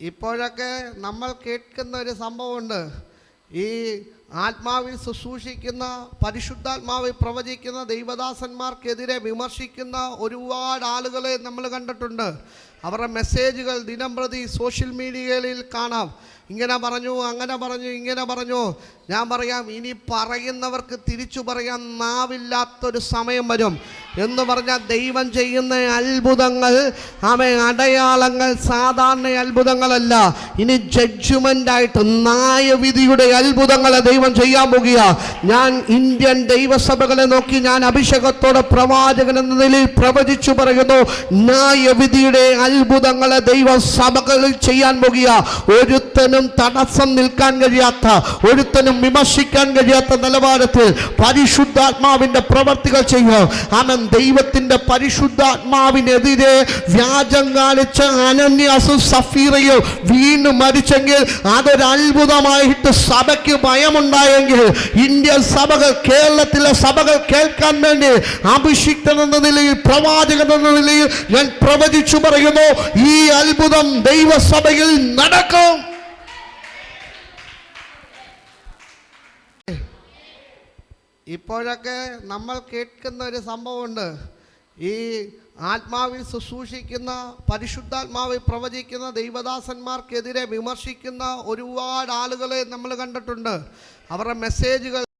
ഇപ്പോഴൊക്കെ നമ്മൾ കേൾക്കുന്ന ഒരു സംഭവമുണ്ട്. ഈ ആത്മാവിൽ ശുശ്രൂഷിക്കുന്ന പരിശുദ്ധാത്മാവിൽ പ്രവചിക്കുന്ന ദൈവദാസന്മാർക്കെതിരെ വിമർശിക്കുന്ന ഒരുപാട് ആളുകളെ നമ്മൾ കണ്ടിട്ടുണ്ട്. അവരുടെ മെസ്സേജുകൾ ദിനം പ്രതി സോഷ്യൽ മീഡിയകളിൽ കാണാം. ഇങ്ങനെ പറഞ്ഞു അങ്ങനെ പറഞ്ഞു ഇങ്ങനെ പറഞ്ഞു. ഞാൻ പറയാം ഇനി പറയുന്നവർക്ക് തിരിച്ചു പറയാൻ നാവില്ലാത്തൊരു സമയം വരും. എന്ന് പറഞ്ഞാൽ ദൈവം ചെയ്യുന്ന അത്ഭുതങ്ങൾ അവ അടയാളങ്ങൾ സാധാരണ അത്ഭുതങ്ങളല്ല. ഇനി ജഡ്ജ്മെന്റായിട്ട് നായവിധിയുടെ അത്ഭുതങ്ങളെ ദൈവം ചെയ്യാൻ പോകുക. ഞാൻ ഇന്ത്യൻ ദൈവസഭകളെ നോക്കി ഞാൻ അഭിഷേകത്തോടെ പ്രവാചകൻ എന്ന നിലയിൽ പ്രവചിച്ചു പറയുന്നു ന്യായവിധിയുടെ അത്ഭുതങ്ങളെ ദൈവസഭകളിൽ ചെയ്യാൻ പോകുക. ഒരുത്തനും തടസ്സം നിൽക്കാൻ കഴിയാത്ത ഒരുത്തനും വിമർശിക്കാൻ കഴിയാത്ത നിലവാരത്തിൽ പരിശുദ്ധാത്മാവിന്റെ പ്രവർത്തികൾ ചെയ്യുക. അവൻ ദൈവത്തിന്റെ പരിശുദ്ധാത്മാവിനെതിരെ വ്യാജം കാണിച്ച അനന്യാസും സഫീറയും വീണ്ടും മരിച്ചെങ്കിൽ അതൊരു അത്ഭുതമായിട്ട് സഭയ്ക്ക് ഭയമുണ്ടായെങ്കിൽ ഇന്ത്യൻ സഭകൾ കേരളത്തിലെ സഭകൾ കേൾക്കാൻ വേണ്ടി അഭിഷിക്തൻ എന്ന നിലയിൽ പ്രവാചകൻ എന്ന നിലയിൽ ഞാൻ പ്രവചിച്ചു പറയുന്നു ഈ അത്ഭുതം ദൈവസഭയിൽ നടക്കും. ഇപ്പോഴൊക്കെ നമ്മൾ കേൾക്കുന്ന ഒരു സംഭവമുണ്ട്. ഈ ആത്മാവിൽ ശുശ്രൂഷിക്കുന്ന പരിശുദ്ധാത്മാവിൽ പ്രവചിക്കുന്ന ദൈവദാസന്മാർക്കെതിരെ വിമർശിക്കുന്ന ഒരുപാട് ആളുകളെ നമ്മൾ കണ്ടിട്ടുണ്ട്. അവരുടെ മെസ്സേജുകൾ